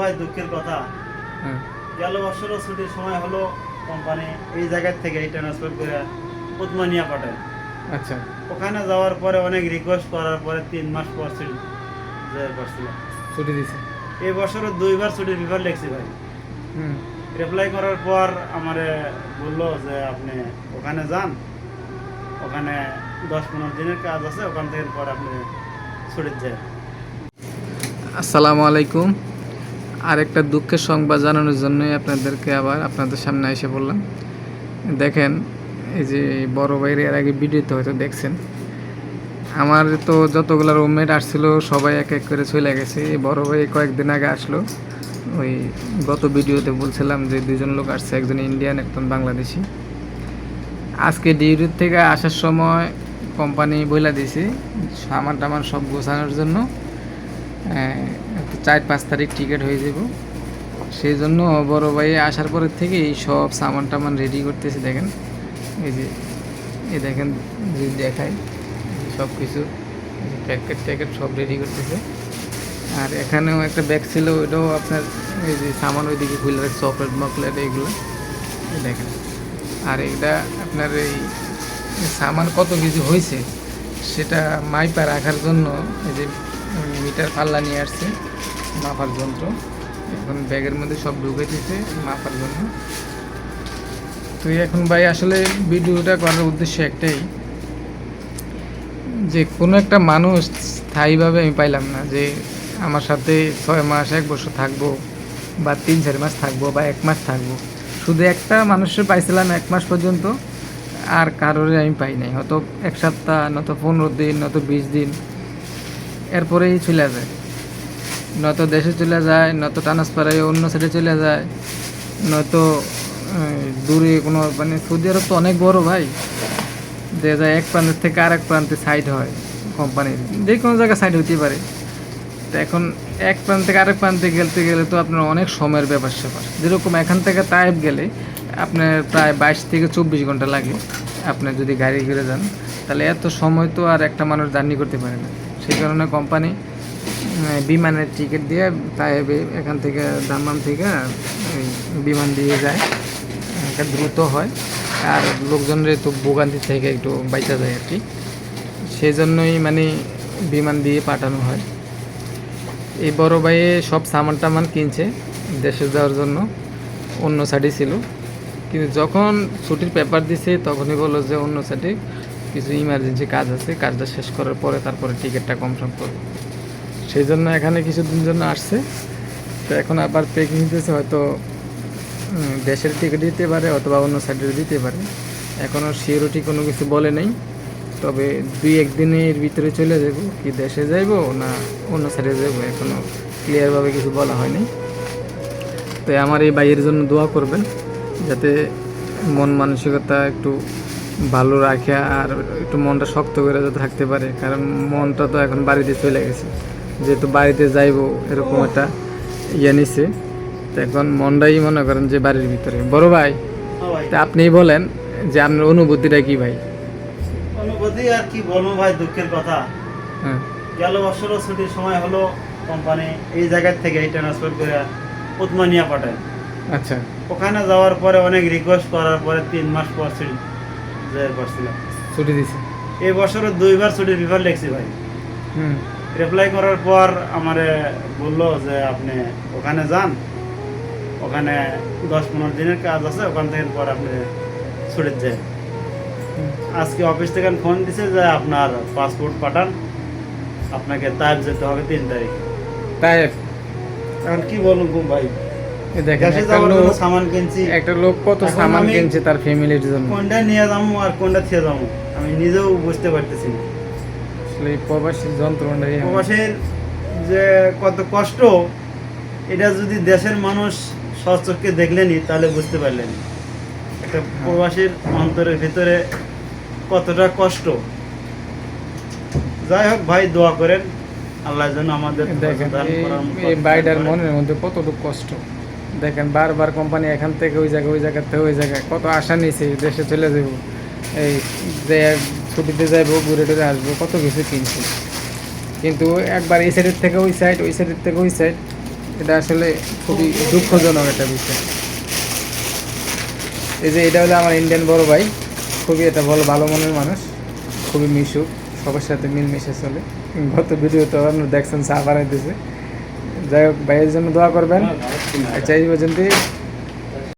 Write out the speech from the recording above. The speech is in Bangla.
ভাই দুঃখের কথা। হ্যাঁ। গেল বছরও ছুটির সময় হলো কোম্পানি এই জায়গার থেকে এই ট্রান্সফার করে উৎমানিয়া পাঠায়। আচ্ছা। ওখানে যাওয়ার পরে অনেক রিকোয়েস্ট করার পরে তিন মাস পর ছুটি ছুটি দিছে। এই বছরও দুইবার ছুটির বিভাগ লিখছি ভাই। হুম। অ্যাপ্লাই করার পর আমারে বলল যে আপনি ওখানে যান। ওখানে দশ পনেরো দিনের কাজ আছে ওখান থেকে পর আপনি ছুটির যান আসসালামু আলাইকুম। আরেকটা দুঃখের সংবাদ জানানোর জন্যই আপনাদেরকে আবার আপনাদের সামনে এসে বললাম। দেখেন, এই যে বড় ভাইয়ের এর আগে ভিডিওতে হয়তো দেখছেন। আমার তো যতগুলো রুমমেট আসছিল, সবাই এক এক করে চলে গেছে। এই বড় ভাই কয়েকদিন আগে আসলো। ওই গত ভিডিওতে বলছিলাম যে দুজন লোক আসছে, একজন ইন্ডিয়ান একজন বাংলাদেশি। আজকে ডিউটির থেকে আসার সময় কোম্পানি বইলা দিয়েছে সামান টামান সব গোছানোর জন্য। চার পাঁচ তারিখ টিকিট হয়ে যাব। সেই জন্য বড় ভাই আসার পরের থেকে এই সব সামান টামান রেডি করতেছে দেখেন। এই যে, এই দেখেন যদি দেখায়। সব কিছু প্যাকেট ট্যাকেট সব রেডি করতেছে। আর এখানেও একটা ব্যাগ ছিল, ওইটাও আপনার এই যে সামান ওইদিকে খুলে রাখছে চকলেট মকলেট এইগুলো। দেখেন। আর এটা আপনার এই সামান কত কিছু হয়েছে, সেটা মাইপা রাখার জন্য এই যে মিটার পাল্লা নিয়ে আসছে। মাপার যন্ত্র। এখন ব্যাগের মধ্যে সব ঢুকে দিতে মাপার জন্য। তো এখন ভাই আসলে ভিডিওটা করার উদ্দেশ্য একটাই, যে কোনো একটা মানুষ স্থায়ীভাবে আমি পাইলাম না যে আমার সাথে ছয় মাস, এক বছর থাকব বা তিন, চার মাস থাকব বা এক মাস থাকব। শুধু একটা মানুষের পাইছিলাম এক মাস পর্যন্ত, আর কারোরে আমি পাই নাই। হয়তো এক সপ্তাহ, নয়তো পনেরো দিন, নয়তো বিশ দিন, এরপরেই চলে যায়। নয়তো দেশে চলে যায়, নয়তো ট্রান্সফার অন্য সাইডে চলে যায়, নয়তো দূরে কোনো মানে সৌদি আরব তো অনেক বড় ভাই। দেখা যায় এক প্রান্তের থেকে আর এক প্রান্তে সাইড হয় কোম্পানির যে কোনো জায়গায় সাইড হতে পারে। তো এখন এক প্রান্ত থেকে আরেক প্রান্তে গেলতে গেলে তো আপনার অনেক সময়ের ব্যাপার স্যাপার। যেরকম এখান থেকে তাইব গেলে আপনার প্রায় বাইশ থেকে চব্বিশ ঘণ্টা লাগে আপনি যদি গাড়ি ঘিরে যান। তাহলে এত সময় তো আর একটা মানুষ জার্নি করতে পারে না। সেই কারণে কোম্পানি বিমানের টিকিট দিয়ে তাইবে এখান থেকে দাম্মাম থেকে বিমান দিয়ে যায়। এটা দ্রুত হয়। আর লোকজনের তো ভোগান্তি থেকে একটু বাইচা যায় আর কি। সেই জন্যই মানে বিমান দিয়ে পাঠানো হয়। এই বড় ভাইয়ে সব সামান টামান কিনছে দেশে যাওয়ার জন্য। অন্য সাইডে ছিল। কিন্তু যখন ছুটির পেপার দিছে, তখনই বলল যে অন্য সাইডে কিছু ইমার্জেন্সি কাজ আছে। কাজটা শেষ করার পরে তারপরে টিকিটটা কনফার্ম করব। সেই জন্য এখানে কিছুদিন জন্য আসছে। তো এখন আবার পেকিং দিতেছে, হয়তো দেশের টিকিট দিতে পারে অথবা অন্য সাইডের দিতে পারে। এখনও সিওরিটি কোনো কিছু বলে নেই। তবে দুই একদিনের ভিতরে চলে যাব, কি দেশে যাইবো না অন্য সাইডে যাব এখনও ক্লিয়ারভাবে কিছু বলা হয়নি তো আমার এই বাইয়ের জন্য দোয়া করবেন, যাতে মন মানসিকতা একটু ভালো রাখে আর একটু মনটা শক্ত করে যাতে থাকতে পারে। কারণ মনটা তো এখন বাড়িতে চলে গেছে। যেহেতু বাড়িতে যাইবো এরকম একটা ইয়ে নিছে। তো এখন মনটাই মনে করেন যে বাড়ির ভিতরে। বড় ভাই তা আপনিই বলেন যে আপনার অনুভূতিটা কি ভাই? অনুভূতি আর কি বলব ভাই দুঃখের কথা। হ্যাঁ। গেল বছরও ছুটির সময় হলো কোম্পানি এই জায়গার থেকে এই ট্রান্সফার করে উৎমানিয়া পাঠায়। আচ্ছা। ওখানে যাওয়ার পরে অনেক রিকোয়েস্ট করার পরে তিন মাস পর ছুটি যেতে পারছিলাম ছুটি দিছে? এই বছরও দুইবার ছুটির বিভাগ লিখছি ভাই। হুম। অ্যাপ্লাই করার পর আমারে বলল যে আপনি ওখানে যান। ওখানে দশ পনেরো দিনের কাজ আছে ওখান থেকে পর আপনি ছুটির যান আজকে অফিস থেকে ফোন দিছে যে আপনার পাসপোর্ট পাঠান। আপনাকে তাইপ যেতে হবে তিন তারিখ। তাই এখন কি বলুন গো ভাই? এই দেখেন দেশে একটা যাওয়ার জন্য লোক সামান কিনছি। একটা লোক কত সামান কিনছে তার ফ্যামিলির জন্য? কোনটা নিয়ে যাব আর কোনটা থেকে যাব আমি নিজেও বুঝতে পারতেছি না। আসলে এই প্রবাসী যন্ত্রণাই প্রবাসের যে কত কষ্ট এটা যদি দেশের মানুষ সচক্ষে দেখলেনি তাহলে বুঝতে পারলেন। একটা প্রবাসীর অন্তরের ভিতরে কতটা কষ্ট। যাই হোক ভাই দোয়া করেন আল্লাহ যেন আমাদের দেখেন এই- বাইডার মনের মধ্যে কতটুকু কষ্ট। দেখেন বারবার কোম্পানি এখান থেকে ওই জায়গায় ওই জায়গা থেকে ওই জায়গায় কত আশা নিয়েছে দেশে চলে যাব এই যে ছুটিতে যাব ঘুরে টুরে আসব, কত কিছু কিনছি। কিন্তু একবার এই সাইডের থেকে ওই সাইড ওই সাইডের থেকে ওই সাইড এটা আসলে খুবই দুঃখজনক একটা বিষয়। এই যে এটা হলো আমার ইন্ডিয়ান বড় ভাই, খুবই এটা ভালো ভালো মনের মানুষ, খুবই মিশুক, সবার সাথে মিলমিশে চলে। গত ভিডিওতে আপনারা দেখছেন, চা বানাইতেছে। যাই হোক, ভাইয়ের জন্য দোয়া করবেন। আচ্ছা এই পর্যন্তই।